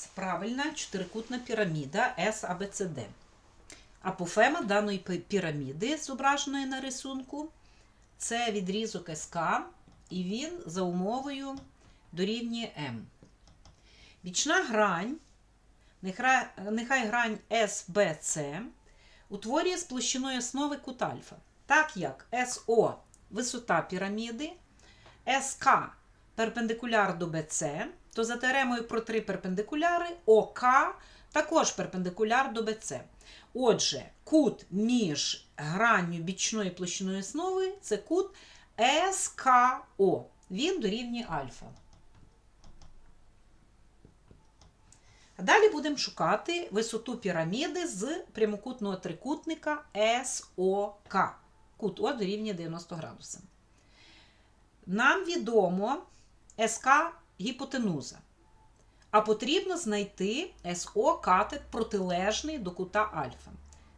нас правильна чотирикутна піраміда SABCD. Апофема даної піраміди, зображеної на рисунку, це відрізок СК, і він за умовою дорівнює М. Бічна грань, нехай, грань SBC, утворює з площиною основи кут альфа. Так як СО висота піраміди, СК перпендикуляр до BC, то за теоремою про три перпендикуляри ОК також перпендикуляр до BC. Отже, кут між гранню бічною і площиною основи це кут СКО. Він дорівнює альфа. Далі будемо шукати висоту піраміди з прямокутного трикутника СОК. Кут О дорівнює 90 градусів. Нам відомо СК гіпотенуза. А потрібно знайти СО катет протилежний до кута альфа.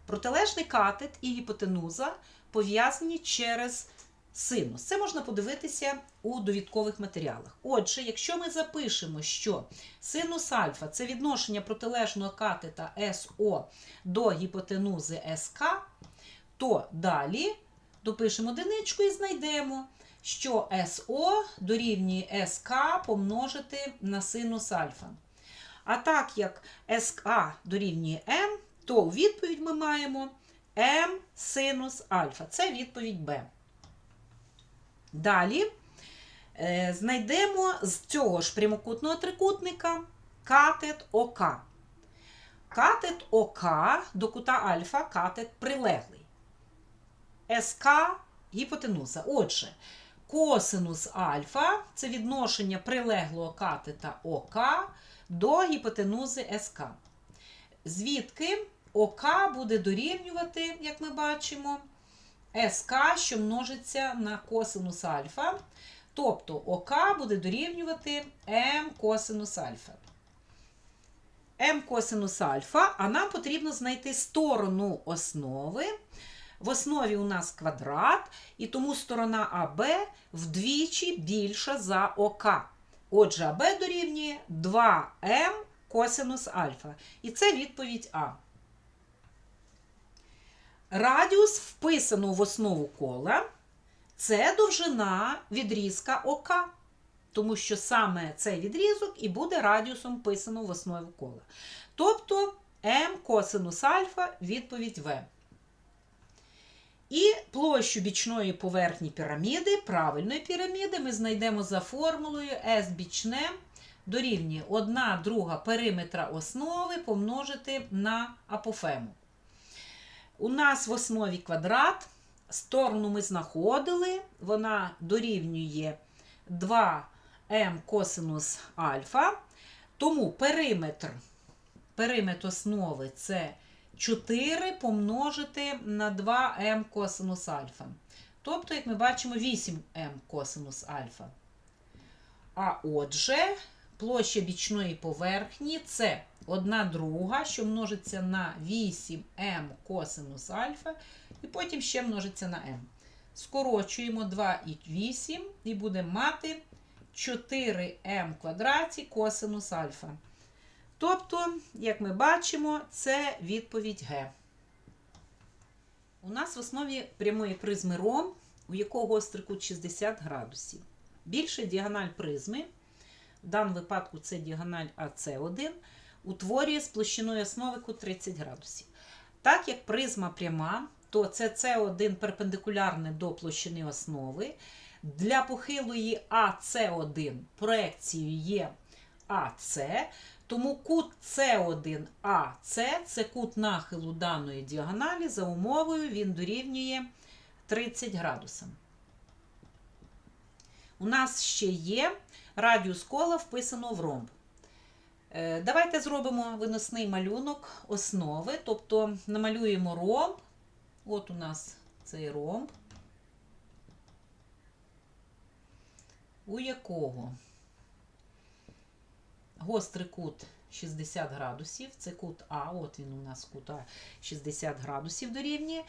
Протилежний катет і гіпотенуза пов'язані через синус. Це можна подивитися у довідкових матеріалах. Отже, якщо ми запишемо, що синус альфа це відношення протилежного катета СО до гіпотенузи СК, то далі допишемо одиничку і знайдемо, що СО дорівнює СК помножити на синус альфа. А так як СК дорівнює М, то у відповідь ми маємо М синус альфа. Це відповідь Б. Далі е, знайдемо з цього ж прямокутного трикутника катет ОК. Катет ОК до кута альфа катет прилеглий. СК гіпотенуза. Отже, косинус альфа це відношення прилеглого катета ОК до гіпотенузи СК. Звідки ОК буде дорівнювати, як ми бачимо, СК, що множиться на косинус альфа. Тобто ОК буде дорівнювати М косинус альфа. М косинус альфа, а нам потрібно знайти сторону основи. В основі у нас квадрат, і тому сторона АБ вдвічі більша за ОК. Отже, АБ дорівнює 2М косинус альфа. І це відповідь А. Радіус вписано в основу кола. Це довжина відрізка ОК. Тому що саме цей відрізок і буде радіусом вписано в основу кола. Тобто М косинус альфа відповідь В. І площу бічної поверхні піраміди, правильної піраміди, ми знайдемо за формулою S бічне дорівнює 1 друга периметра основи помножити на апофему. У нас в основі квадрат. Сторону ми знаходили, вона дорівнює 2m косинус альфа. Тому периметр, периметр основи це 4 помножити на 2m косинус альфа. Тобто, як ми бачимо, 8m косинус альфа. А отже, площа бічної поверхні це 1 друга, що множиться на 8m косинус альфа, і потім ще множиться на m. Скорочуємо 2 і 8 і будемо мати 4m квадраті косинус альфа. Тобто, як ми бачимо, це відповідь Г. У нас в основі прямої призми ром, у якого гострий кут 60 градусів. Більша діагональ призми, в даному випадку це діагональ АС1, утворює з площиною основи кут 30 градусів. Так як призма пряма, то це С1 перпендикулярне до площини основи. Для похилої АС1 проекцією є АС, тому кут С1АС це кут нахилу даної діагоналі, за умовою він дорівнює 30 градусам. У нас ще є радіус кола вписано в ромб. Е, Давайте зробимо виносний малюнок основи, тобто намалюємо ромб. От у нас цей ромб, у якого гострий кут 60 градусів, це кут А, от він у нас кут А 60 градусів дорівнює.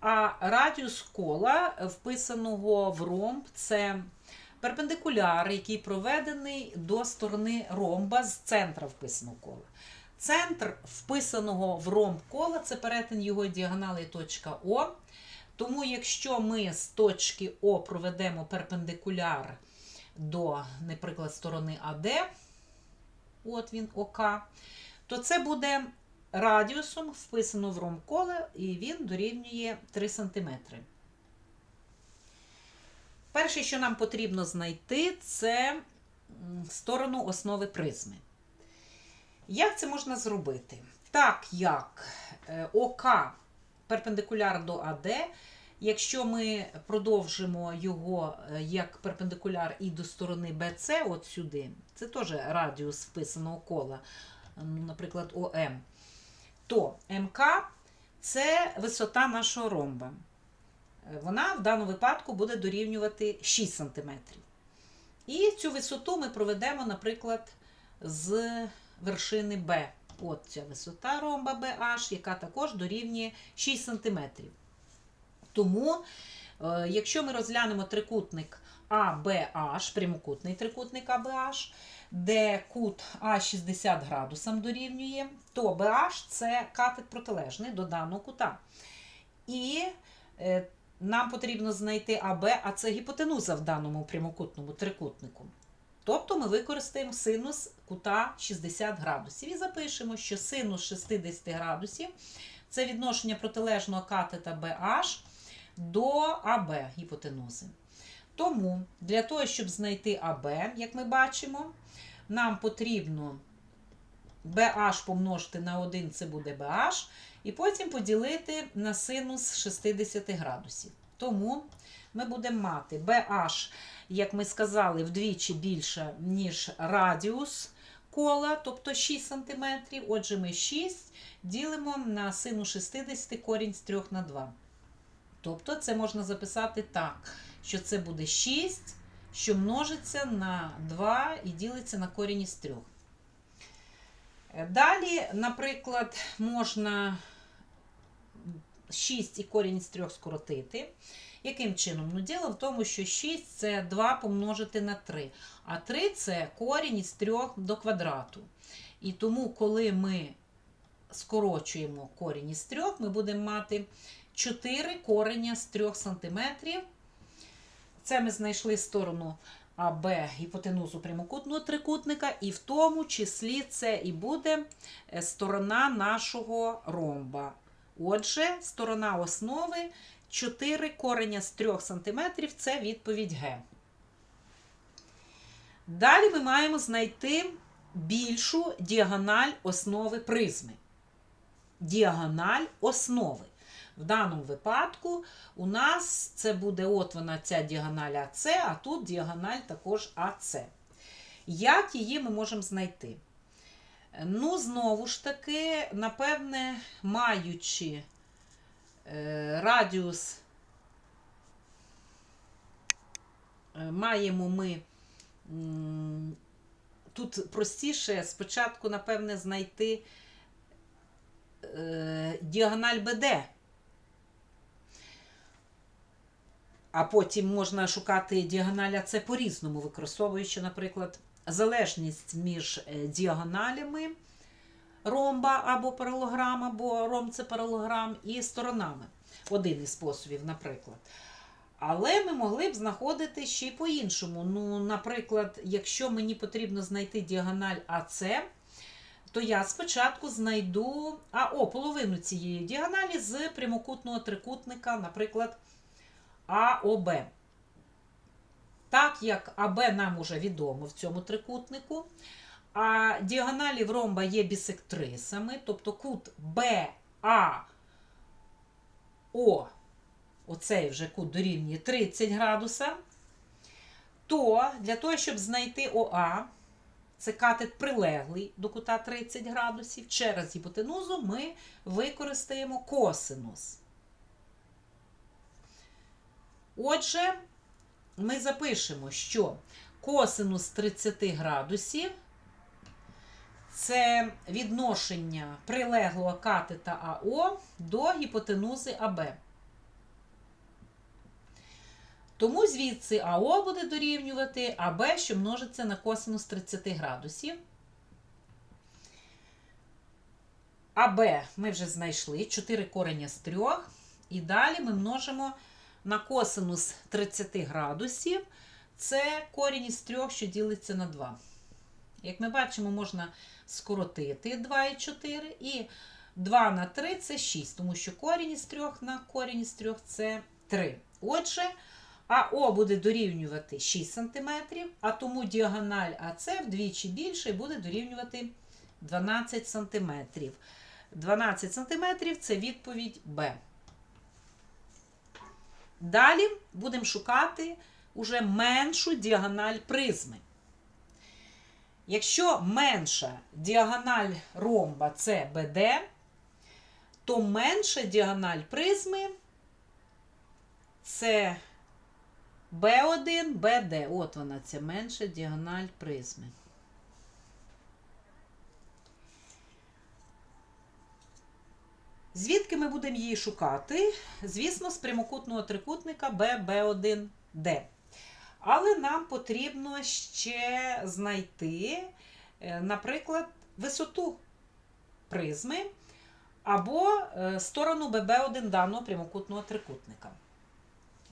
А радіус кола, вписаного в ромб, це перпендикуляр, який проведений до сторони ромба з центра вписаного кола. Центр вписаного в ромб кола це перетин його діагонали точка О. Тому, якщо ми з точки О проведемо перпендикуляр до, наприклад, сторони АД, от він ОК, то це буде радіусом вписано в ромб кола, і він дорівнює 3 см. Перше, що нам потрібно знайти, це сторону основи призми. Як це можна зробити? Так як е, ОК перпендикуляр до АД, якщо ми продовжимо його е, як перпендикуляр і до сторони BC, от сюди, це теж радіус вписаного кола, наприклад, ОМ, то МК це висота нашого ромба. Е, Вона в даному випадку буде дорівнювати 6 см. І цю висоту ми проведемо, наприклад, з вершини Б. От ця висота ромба BH, яка також дорівнює 6 см. Тому, е, якщо ми розглянемо трикутник ABH, прямокутний трикутник ABH, де кут А 60 градусам дорівнює, то BH це катет протилежний до даного кута. І е, нам потрібно знайти АБ, а це гіпотенуза в даному прямокутному трикутнику. Тобто ми використаємо синус кута 60 градусів і запишемо, що синус 60 градусів це відношення протилежного катета BH до АБ гіпотенузи. Тому для того, щоб знайти АБ, як ми бачимо, нам потрібно BH помножити на 1, це буде BH, і потім поділити на синус 60 градусів. Тому ми будемо мати BH, як ми сказали, вдвічі більше, ніж радіус кола, тобто 6 см. Отже, ми 6 ділимо на синус 60 корінь з 3 на 2. Тобто це можна записати так, що це буде 6, що множиться на 2 і ділиться на корінь із 3. Далі, наприклад, можна 6 і корінь з 3 скоротити. Яким чином? Ну, діло в тому, що 6 це 2 помножити на 3, а 3 це корінь із 3 до квадрату. І тому, коли ми скорочуємо корінь із 3, ми будемо мати 4 кореня з 3 см. Це ми знайшли сторону АБ гіпотенузу прямокутного трикутника, і в тому числі це і буде е, сторона нашого ромба. Отже, сторона основи 4 кореня з 3 см це відповідь Г. Далі ми маємо знайти більшу діагональ основи призми. Діагональ основи. В даному випадку у нас це буде от вона ця діагональ АС, а тут діагональ також АС. Як її ми можемо знайти? Ну, знову ж таки, напевне, маючи е, радіус, е, маємо ми тут простіше спочатку, напевне, знайти е, діагональ БД. А потім можна шукати діагональ АЦ по-різному, використовуючи, наприклад, залежність між е, діагоналями ромба або паралограм, або ромб це паралограм, і сторонами. Один із способів, наприклад. Але ми могли б знаходити ще й по-іншому. Ну, наприклад, якщо мені потрібно знайти діагональ АЦ, то я спочатку знайду АО, половину цієї діагоналі з прямокутного трикутника, наприклад, АОБ. Так як АБ нам уже відомо в цьому трикутнику, а діагоналі в ромба є бісектрисами, тобто кут БАО, оцей вже кут дорівнює 30 градуса, то для того, щоб знайти ОА, це катет прилеглий до кута 30 градусів, через гіпотенузу ми використаємо косинус. Отже, ми запишемо, що косинус 30 градусів це відношення прилеглого катета АО до гіпотенузи АБ. Тому звідси АО буде дорівнювати АБ, що множиться на косинус 30 градусів. АБ ми вже знайшли 4 корення з 3. І далі ми множимо на косинус 30 градусів. Це корінь із 3, що ділиться на 2. Як ми бачимо, можна скоротити 2 і 4. І 2 на 3 це 6, тому що корінь із 3 на корінь із 3 це 3. Отже, АО буде дорівнювати 6 см, а тому діагональ АС вдвічі більше буде дорівнювати 12 см. 12 см це відповідь Б. Далі будемо шукати уже меншу діагональ призми. Якщо менша діагональ ромба це БД, то менша діагональ призми це B1, BD. От вона, ця менша діагональ призми. Звідки ми будемо її шукати? Звісно, з прямокутного трикутника BB1D. Але нам потрібно ще знайти, е, наприклад, висоту призми або е, сторону BB1 даного прямокутного трикутника.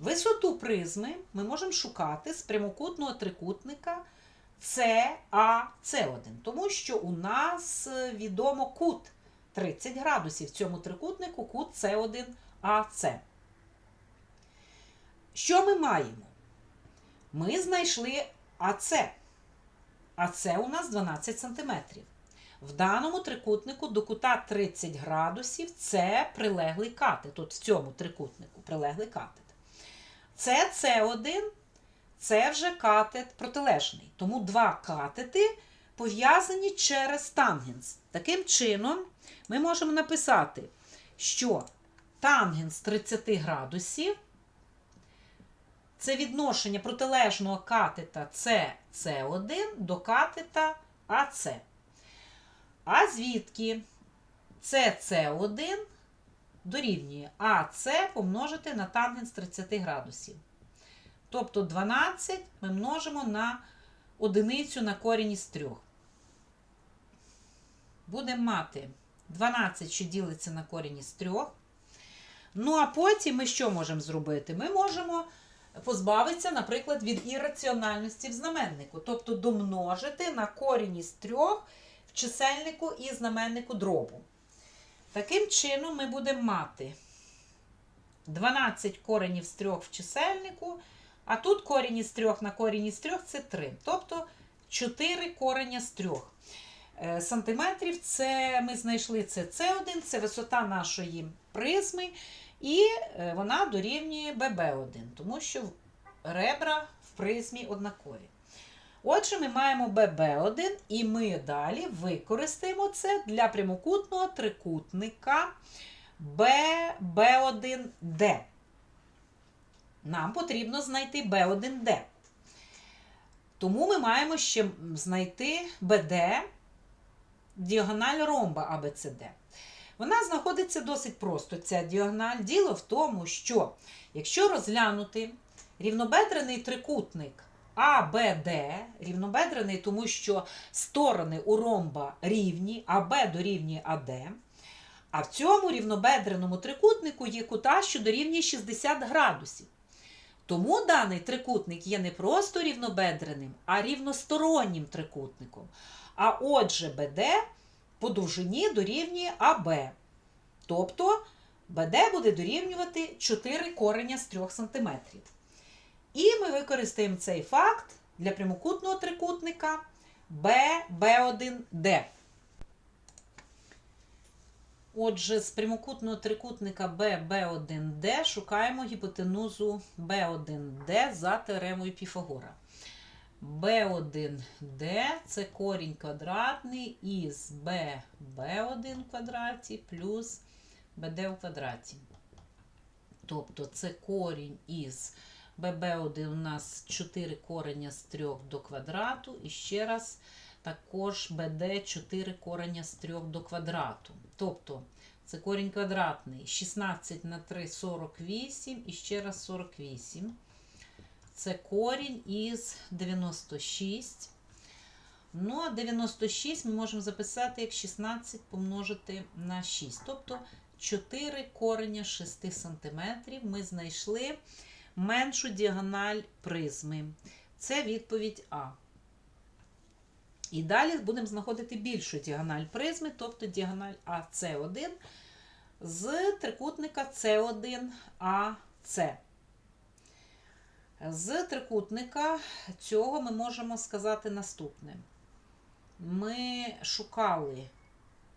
Висоту призми ми можемо шукати з прямокутного трикутника CAC1, тому що у нас е, відомо кут 30 градусів в цьому трикутнику кут С1АС. Що ми маємо? Ми знайшли АС. АС у нас 12 см. В даному трикутнику до кута 30 градусів це прилеглий катет. Тут в цьому трикутнику прилеглий катет. Це С1, це вже катет протилежний. Тому два катети пов'язані через тангенс. Таким чином, ми можемо написати, що тангенс 30 градусів це відношення протилежного катета СС1 до катета АС. А звідки СС1 дорівнює АС помножити на тангенс 30 градусів. Тобто 12 ми множимо на одиницю на корінь із 3. Будемо мати 12, що ділиться на корінь із 3. Ну, а потім ми що можемо зробити? Ми можемо позбавитися, наприклад, від ірраціональності в знаменнику. Тобто домножити на корінь із 3 в чисельнику і знаменнику дробу. Таким чином, ми будемо мати 12 коренів з 3 в чисельнику, а тут корінь із 3 на корінь із 3 це 3. Тобто 4 кореня з 3 сантиметрів. Це ми знайшли це С1, це висота нашої призми, і е, вона дорівнює ББ1, тому що ребра в призмі однакові. Отже, ми маємо ББ1, і ми далі використаємо це для прямокутного трикутника ББ1Д. Нам потрібно знайти Б1Д. Тому ми маємо ще знайти БД діагональ ромба АБЦД. Вона знаходиться досить просто, ця діагональ. Діло в тому, що якщо розглянути рівнобедрений трикутник АБД, рівнобедрений, тому що сторони у ромба рівні, АБ дорівнює АД. А в цьому рівнобедреному трикутнику є кута, що дорівнює 60 градусів. Тому даний трикутник є не просто рівнобедреним, а рівностороннім трикутником. А отже, БД по довжині дорівнює АБ. Тобто БД буде дорівнювати 4 кореня з 3 см. І ми використаємо цей факт для прямокутного трикутника ББ1Д. Отже, з прямокутного трикутника ББ1Д шукаємо гіпотенузу Б1Д за теоремою Піфагора. B1D це корінь квадратний із BB1 в квадраті плюс BD в квадраті. Тобто це корінь із BB1 у нас 4 корення з 3 до квадрату. І ще раз також BD 4 корення з 3 до квадрату. Тобто це корінь квадратний 16 на 3 48 і ще раз 48. Це корінь із 96. Ну, а 96 ми можемо записати як 16 помножити на 6. Тобто 4 кореня 6 см ми знайшли меншу діагональ призми. Це відповідь А. І далі будемо знаходити більшу діагональ призми, тобто діагональ АС1 з трикутника С1АС. З трикутника цього ми можемо сказати наступне. Ми шукали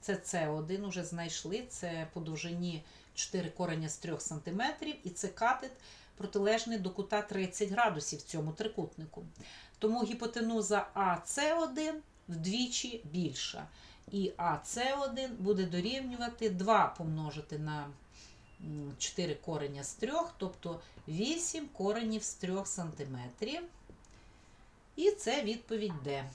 це С1, уже знайшли, це по довжині 4 кореня з 3 см, і це катет протилежний до кута 30 градусів в цьому трикутнику. Тому гіпотенуза АС1 вдвічі більша. І АС1 буде дорівнювати 2 помножити на 4 кореня з 3, тобто 8 коренів з 3 см. І це відповідь Д.